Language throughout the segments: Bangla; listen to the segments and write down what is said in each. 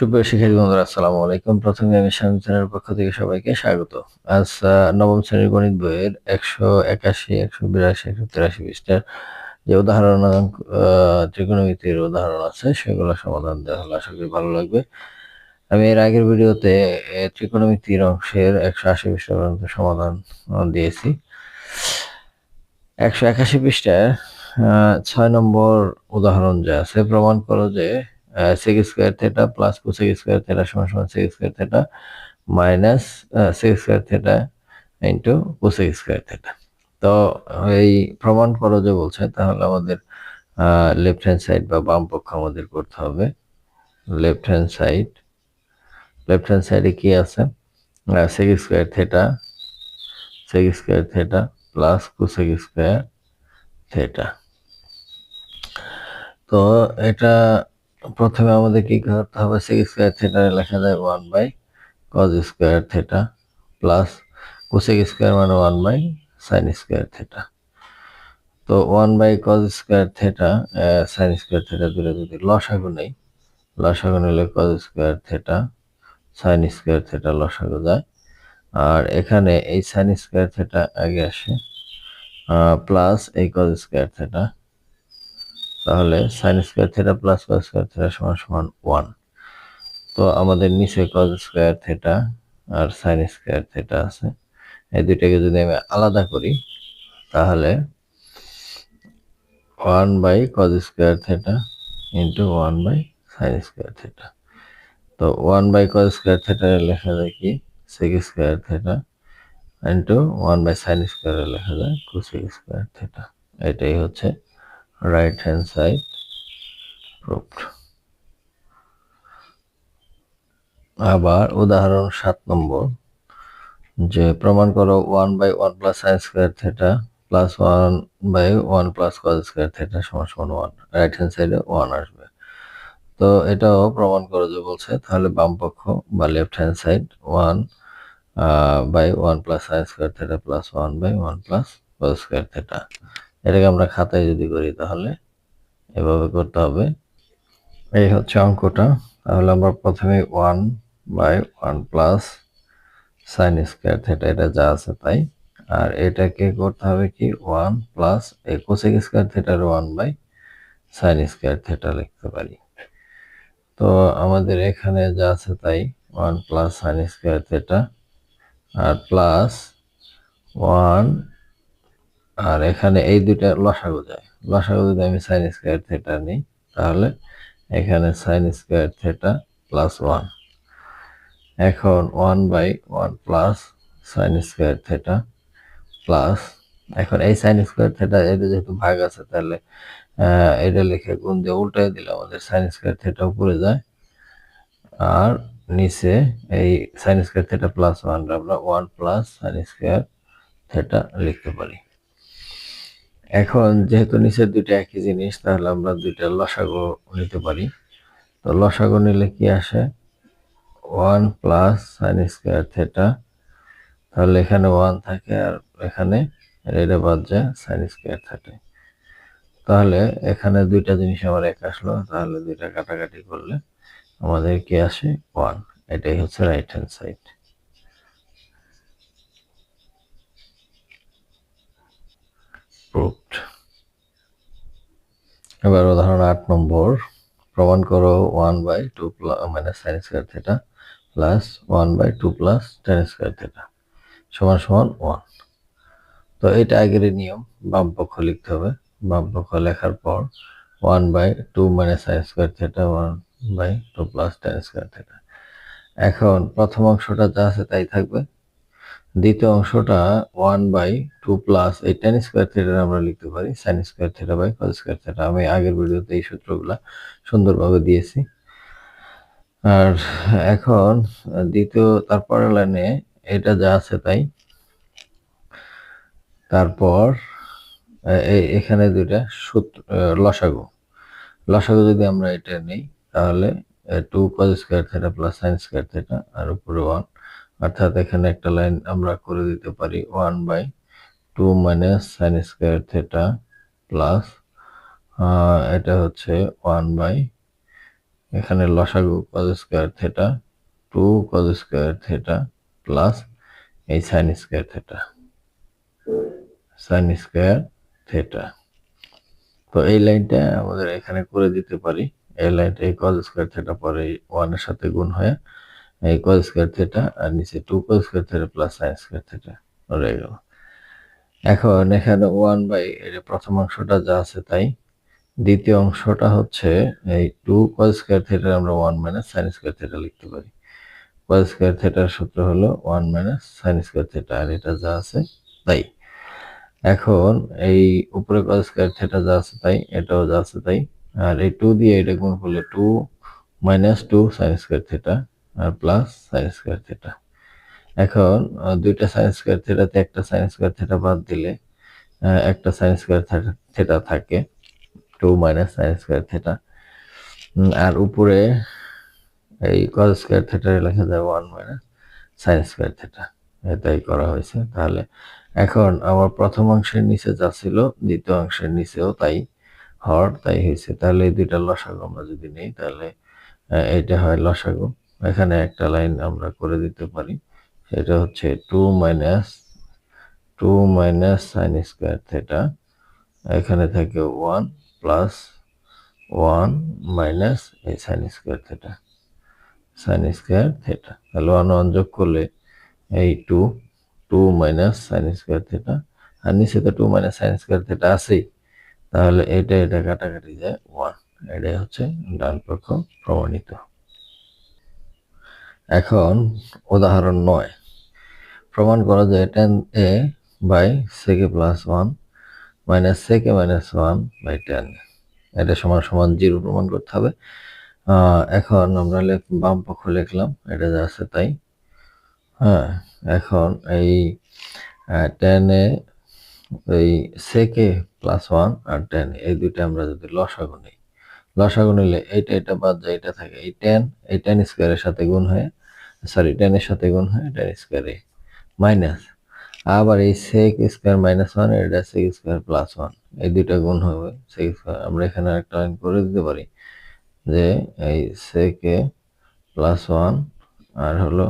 সুপ্রিয় শিক্ষার্থী বন্ধুরা, আসসালামু আলাইকুম। প্রথমে আমি স্বামী চ্যানেলের পক্ষ থেকে সবাইকে স্বাগত। আজ নবম শ্রেণির গণিত বইয়ের একশো একাশি, একশো বিরাশি, একশো তিরাশি পৃষ্ঠার যে উদাহরণ ত্রিকোণমিতির উদাহরণ আছে সেগুলো সমাধান দেওয়া হলো। আশা করি ভালো লাগবে। আমি এর আগের ভিডিওতে ত্রিকোণমিতির অংশের একশো আশি পৃষ্ঠা পর্যন্ত সমাধান দিয়েছি। একশো একাশি পৃষ্ঠায় ছয় নম্বর উদাহরণ যা আছে, প্রমাণ করো যে sec square theta plus cosec square theta সমান সমান sec square theta minus sec square theta into cosec square theta তো এই প্রমাণ করো যে বলছে, তাহলে আমাদের লেফট হ্যান্ড সাইড বা বাম পক্ষ আমাদের করতে হবে। Left hand side left hand সাইডে কি আছে? Sec square theta sec square theta plus cosec square theta তো এটা প্রথমে আমাদের কি করতে হবে? সেক স্কোয়ার থেটা লেখা যায় one by cos square theta plus cosec square মানে one by sine square theta তো one by cos square theta sine square theta দূরে যদি লসাগু নেই, লসাগু নিলে cos square theta sine square theta লসাগু যায়। আর এখানে এই সাইন স্কোয়ার থেটা আগে আসে প্লাস এই কজ স্কোয়ার থেটা তাহলে sine square theta plus cos square theta সমান সমান ওয়ান তো আমাদের নিচে কজ স্কোয়ার থেটা আর সাইন স্কোয়ার থেটা আছে। এই দুইটাকে যদি আমি আলাদা করি, তাহলে one by cos square theta into one by sine square theta তো one by cos square theta লেখা যায় কি? Sec square theta into one by sine square লেখা যায় কোসেক স্কোয়ার থেটা এটাই হচ্ছে রাইট হ্যান্ড সাইড প্রুফড আবার উদাহরণ সাত নম্বর, যে প্রমাণ করো one by one plus sine square theta plus one by one plus cos square theta সমান সমান ওয়ান রাইট হ্যান্ড সাইডে ওয়ান আসবে। তো এটাও প্রমাণ করো যে বলছে, তাহলে বাম পক্ষ বা left hand side one by one plus sine square theta plus one by one plus cos square theta এটাকে আমরা খাতায় যদি করি তাহলে এভাবে করতে হবে। এই হচ্ছে অঙ্কটা। তাহলে আমরা প্রথমে one by one plus sine square theta, এটা যা আছে তাই। আর এটাকে করতে হবে কি? ওয়ান প্লাস এই cosec square থেটার one by sine square theta লিখতে পারি। তো আমাদের এখানে যা আছে তাই, one plus sine square theta, আর প্লাস ওয়ান আর এখানে এই দুইটা লসাগু যায়। লসাগু যদি আমি সাইন স্কোয়ার থেটা নিই, তাহলে এখানে sine square theta plus one এখন one by one plus sine square theta plus এখন এই সাইন স্কোয়ার থেটা এটা যেহেতু ভাগ আছে, তাহলে এটা লিখে গুণ দিয়ে উল্টাই দিলে আমাদের সাইন স্কোয়ার থেটা উপরে যায়। আর নিচে এই sine square theta plus one আমরা one plus sine square theta লিখতে পারি। এখন যেহেতু নিচের দুইটা একই জিনিস, তাহলে আমরা দুইটা লসাগু নিতে পারি। তো লসাগু নিলে কি আসে? One plus sine square theta. তাহলে এখানে ওয়ান থাকে আর এখানে এটা বাদ যায় সাইন স্কোয়ার থাকে তাহলে এখানে দুইটা জিনিস আমার এক আসলো, তাহলে দুইটা কাটাকাটি করলে আমাদের কি আসে? ওয়ান। এটাই হচ্ছে রাইট হ্যান্ড সাইড। প্রুভড এবার উদাহরণ আট নম্বর। প্রমাণ করো one by two plus minus sine square theta plus one by two plus tan square theta সমান সমান ওয়ান তো এটা আগের নিয়ম, বাম পক্ষ লিখতে হবে। বাম পক্ষ লেখার পর one by two minus sine square theta one by two plus tan square theta এখন প্রথম অংশটা যা আছে তাই থাকবে। দ্বিতীয় অংশটা ওয়ান বাই টু প্লাস এই টেন স্কোয়ার থিয়েটার আমরা লিখতে পারি sine square theta by cos square theta আমি আগের ভিডিওতে এই সূত্রগুলা সুন্দরভাবে দিয়েছি। আর এখন দ্বিতীয় তারপরের লাইনে এটা যা আছে তাই। তারপর এখানে দুইটা সূত্র লসাগু। লসাগু যদি আমরা এটা নেই, তাহলে two cos square theta plus sine square theta আর উপরে ওয়ান অর্থাৎ এখানে একটা লাইন আমরা করে দিতে পারি one by two minus sine square theta plus এটা হচ্ছে ওয়ান বাই, এখানে লসাগু cos square theta, two cos square theta plus এই sine square theta, sine square theta. তো এই লাইনটা আমাদের এখানে করে দিতে পারি, এই লাইনটা এই কজ স্কোয়ার থেটা পরে ওয়ানের সাথে গুণ হয়ে এই কজ স্কোয়ার থেটা আর নিচে two cos square theta plus sine square theta রয়ে গেল এখন এখানে ওয়ান বাই এর প্রথম অংশটা যা আছে তাই, দ্বিতীয় অংশটা হচ্ছে এই টু কজ স্কোয়ার থেটার আমরা one minus sine square theta লিখতে পারি। কজ স্কোয়ার থেটার সূত্র হলো one minus sine square theta আর এটা যা আছে তাই। এখন এই উপরে কজ স্কোয়ার থেটা যা আছে তাই, এটাও যা আছে তাই, আর এই টু দিয়ে এটা গুণ করলে two minus two sine square theta আর প্লাস সাইন স্কোয়ার থেটা এখন দুইটা সাইন স্কোয়ার থেটাতে একটা সাইন স্কোয়ার থেটা বাদ দিলে একটা সাইন স্কোয়ার থেটা থাকে। Two minus sine square theta আর উপরে এই কজ স্কোয়ার থেটা লেখা যায় one minus sine square theta এটাই করা হয়েছে। তাহলে এখন আমার প্রথম অংশের নিচে যা ছিল, দ্বিতীয় অংশের নিচেও তাই হর তাই হয়েছে। তাহলে এই দুইটা লসাগু আমরা যদি নেই, তাহলে এটা হয় লসাগু। এখানে একটা লাইন আমরা করে দিতে পারি। সেটা হচ্ছে two minus two minus sine square theta এখানে থাকে ওয়ান প্লাস ওয়ান মাইনাস এই sine square theta sine square theta তাহলে ওয়ান ওয়ান যোগ করলে এই two two minus sine square theta আর নিচে তো two minus sine square theta আছেই। তাহলে এটা এটা কাটাকাটি যায় ওয়ান এটাই হচ্ছে ডান পক্ষ প্রমাণিত। এখন উদাহরণ নয়। প্রমাণ করা যায় tan A by sec A plus one minus sec A minus one by tan এটা সমান সমান জিরো প্রমাণ করতে হবে। এখন আমরা বাম পক্ষ লিখলাম, এটা যা আছে তাই। হ্যাঁ এখন এই টেন এ এই সেকে প্লাস ওয়ান আর টেন এই দুইটা আমরা যদি লসাগু নিই। লসাগু নিলে এইটা এটা বাদ যায় এটা থাকে। এই টেন এই টেন স্কোয়ারের সাথে গুণ হয়ে সরি টেনের সাথে গুণ হয় টেন স্কোয়ারে মাইনাস আবার এই সেক স্কোয়ার মাইনাস ওয়ান এটা সেক স্কোয়ার প্লাস ওয়ান এই দুইটা গুণ হবে সেক স্কোয়ার আমরা এখানে একটা লাইন করে দিতে পারি যে এই সেকে প্লাস ওয়ান আর হলো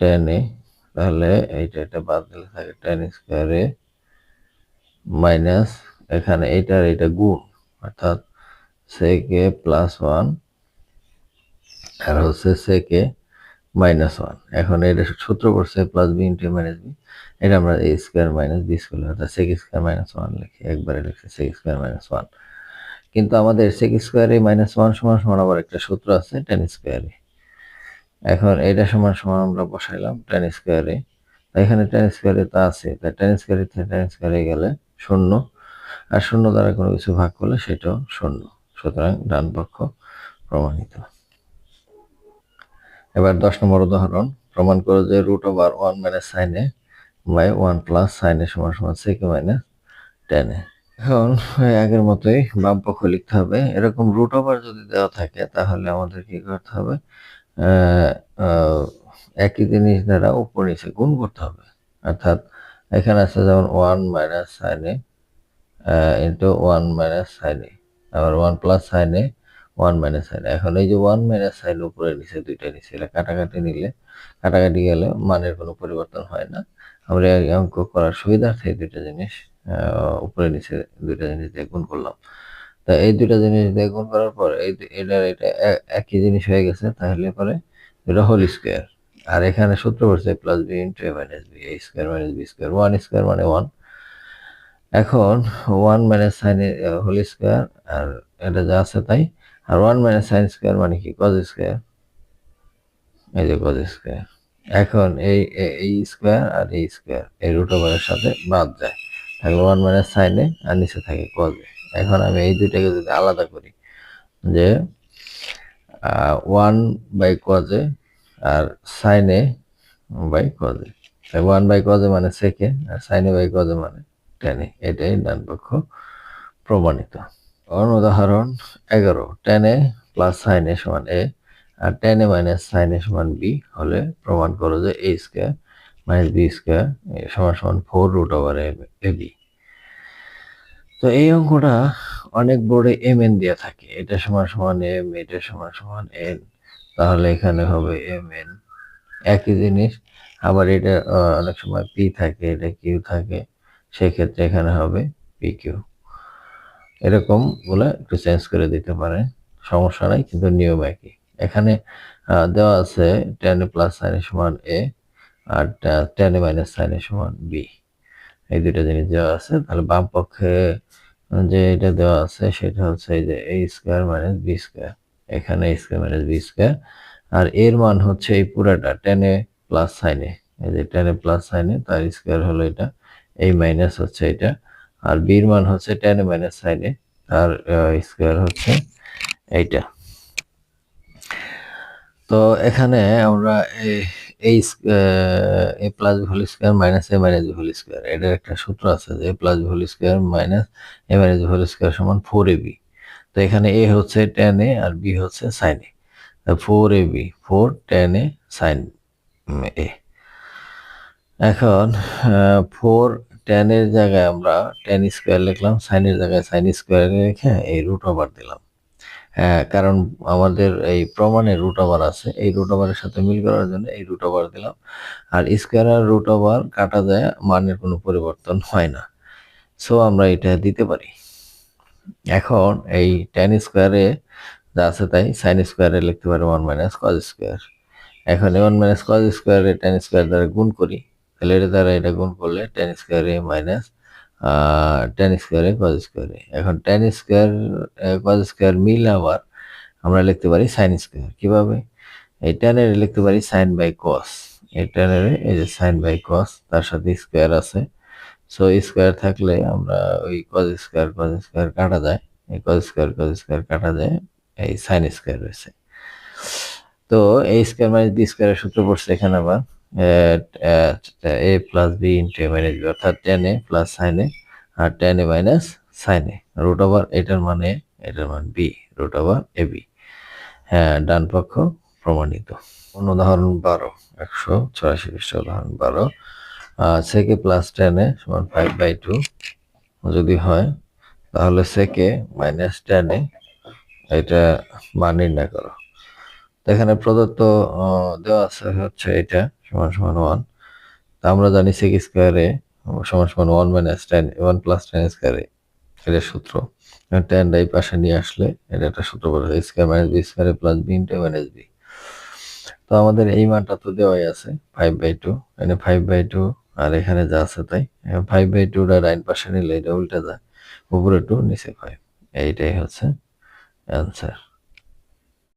টেন এ। তাহলে এইটা এটা বাদ দিলে থাকে টেন স্কোয়ারে মাইনাস এখানে এইটার এটা গুণ। অর্থাৎ সেকে প্লাস ওয়ান আর হচ্ছে সেকে মাইনাস ওয়ান এখন এটা সূত্র করছে plus B into minus B এটা আমরা A square minus B square অর্থাৎ সেক স্কোয়ার মাইনাস ওয়ান লিখি একবারে লিখছি সেক স্কোয়ার মাইনাস ওয়ান কিন্তু আমাদের সেক স্কোয়ারে মাইনাস ওয়ান সমান সমান আবার একটা সূত্র আছে টেন স্কোয়ারে এখন এটা সমান সমান আমরা বসাইলাম টেন স্কোয়ারে এখানে টেন স্কোয়ারে তা আছে তাই টেন স্কোয়ারে টেন স্কোয়ারে গেলে শূন্য। আর শূন্য দ্বারা কোনো কিছু ভাগ করলে সেটাও শূন্য। সুতরাং ডান পক্ষ প্রমাণিত। এবার দশ নম্বর উদাহরণ, প্রমাণ করো যে root over one minus sine A by one plus sine A সমান সমান সেকে মাইনাস টেনে এখন আগের মতোই বাম পক্ষ লিখতে হবে। এরকম রুট ওভার যদি দেওয়া থাকে, তাহলে আমাদের কি করতে হবে? একই জিনিস দ্বারা উপর নিচে গুণ করতে হবে। অর্থাৎ এখানে আছে যেমন one minus sine A into one minus sine A আবার one plus sine A one minus sine এখন এই যে ওয়ান মাইনাস সাইন উপরে নিচে দুইটা নিচে, এটা কাটাকাটি নিলে কাটাকাটি গেলে মানের কোনো পরিবর্তন হয় না। আমরা অঙ্ক করার সুবিধার্থে দুইটা জিনিস উপরে নিচে দুইটা জিনিস দিয়ে গুণ করলাম। তা এই দুইটা জিনিস দিয়ে গুণ করার পর এই এটার এটা একই জিনিস হয়ে গেছে, তাহলে পরে এটা হোল স্কোয়ার আর এখানে সূত্র পড়ছে plus B into A minus B A square minus B square one square মানে ওয়ান এখন one minus sine whole square আর এটা যা আছে তাই আর ওয়ান মাইনাস সাইন স্কোয়ার মানে কি? কজ স্কোয়ার এই যে কজ স্কোয়ার এখন এই এই স্কোয়ার আর এই স্কোয়ার এই রুট ওভারের সাথে বাদ যায়। তাহলে ওয়ান মাইনাস সাইনে আর নিচে থাকে কজে এখন আমি এই দুইটাকে যদি আলাদা করি, যে one by কজে R sine A by cos A one by cos A মানে সেকে আর সাইনে বাই কজে মানে টেনে এটাই ডান পক্ষ প্রমাণিত। উদাহরণ এগারো। Tan A plus sine A সমান A R tan A minus sine A সমান বি হলে প্রমাণ করো যে A square minus B square সমান সমান four root over A B তো এই অঙ্কটা অনেক বোর্ডে এম এন দেওয়া থাকে। এটা সমান সমান এম এটা সমান সমান এন তাহলে এখানে হবে এম এন একই জিনিস, আবার এটা অনেক সময় পি থাকে, এটা কিউ থাকে, সেক্ষেত্রে এখানে হবে পি কিউ এরকম বলে একটু চেঞ্জ করে দিতে পারেন সমস্যা নাই, কিন্তু নিয়ম একই। এখানে দেওয়া আছে টেন প্লাস সাইন সমান এ আর টেন মাইনাস সাইন সমান বি এই দুটো জিনিস দেওয়া আছে। তাহলে বাম পক্ষে যে এটা দেওয়া আছে, সেটা হচ্ছে এই যে A square minus B square এখানে A square minus B square আর এর মান হচ্ছে এই পুরাটা টেনে প্লাস সাইনে এই যে টেনে প্লাস সাইনে তার স্কোয়ার হলো এটা। এই মাইনাস হচ্ছে এটা। আর বির মান হচ্ছে টেনে মাইনাস সাইনে আর স্কোয়ার হচ্ছে এইটা। তো এখানে আমরা এই- এই A plus whole square minus A minus whole square এটার একটা সূত্র আছে যে A plus whole square minus A minus whole square সমান ফোর এ বি তো এখানে এ হচ্ছে টেন এ আর বি হচ্ছে sine A. Four A B four tan A sine A. এখন ফোর টেনের জায়গায় আমরা টেন স্কোয়ার লিখলাম সাইনের জায়গায় সাইন স্কোয়ার রেখে এই রুট ওভার দিলাম। হ্যাঁ কারণ আমাদের এই প্রমাণে রুট ওভার আছে, এই রুট ওভারের সাথে মিল করার জন্য এই রুট ওভার দিলাম। আর স্কোয়ার আর রুট ওভার কাটা যায়, মানের কোনো পরিবর্তন হয় না। সো আমরা এটা দিতে পারি। এখন এই টেন স্কোয়ারে যা আছে তাই সাইন স্কোয়ারে লিখতে পারি ওয়ান মাইনাস কজ স্কোয়ার এখন ওয়ান মাইনাস কজ স্কোয়ারে টেন স্কোয়ার দ্বারা গুণ করি তাহলে এটা দ্বারা এটা গুণ করলে tan square A minus tan স্কোয়ারে কজ স্কোয়ার এ এখন টেন স্কোয়ার কজ স্কোয়ার মিল আবার আমরা লিখতে পারি সাইন স্কোয়ার কীভাবে? এই টেনের লিখতে পারি সাইন বাই কস এই টেনের এই যে সাইন বাই কস তার সাথে স্কোয়ার আছে। সো স্কোয়ার থাকলে আমরা ওই কজ স্কোয়ার কজ স্কোয়ার কাটা যায়। এই কজ স্কোয়ার কজ স্কোয়ার কাটা যায়, এই সাইন স্কোয়ার রয়েছে। তো এই স্কোয়ার মাইনাস বি স্কোয়ারের সূত্র পড়ছে এখানে আবার। A plus B into A minus B অর্থাৎ tan A plus sine A R tan A minus sine A root over এটার মানে এটার মান B root over A B হ্যাঁ ডান পক্ষ প্রমাণিত। অন্য উদাহরণ বারো, একশো চুরাশি পৃষ্ঠ উদাহরণ বারো। সেকে প্লাস টেনে সমান ফাইভ বাই টু যদি হয়, তাহলে সেকে মাইনাস টেনে এটা মান নির্ণয় করো। এখানে প্রদত্ত দেওয়া আছে হচ্ছে এটা। সমান সমান ওয়ান তা আমরা জানি সেক স্কোয়ারে সমান সমান one minus tan one plus tan স্কোয়ারে এটা সূত্র। টেন এই পাশে নিয়ে আসলে এটা একটা সূত্র বলে স্কোয়ার মাইনাস বি স্কোয়ারে plus B into minus B তো আমাদের এই মানটা তো দেওয়াই আছে ফাইভ বাই টু এখানে ফাইভ বাই টু আর এখানে যা আছে তাই। ফাইভ বাই টুটা ডাইন পাশে নিলে এটা উল্টে যায়। উপরে টু নিচে ফাইভ এইটাই হচ্ছে অ্যান্সার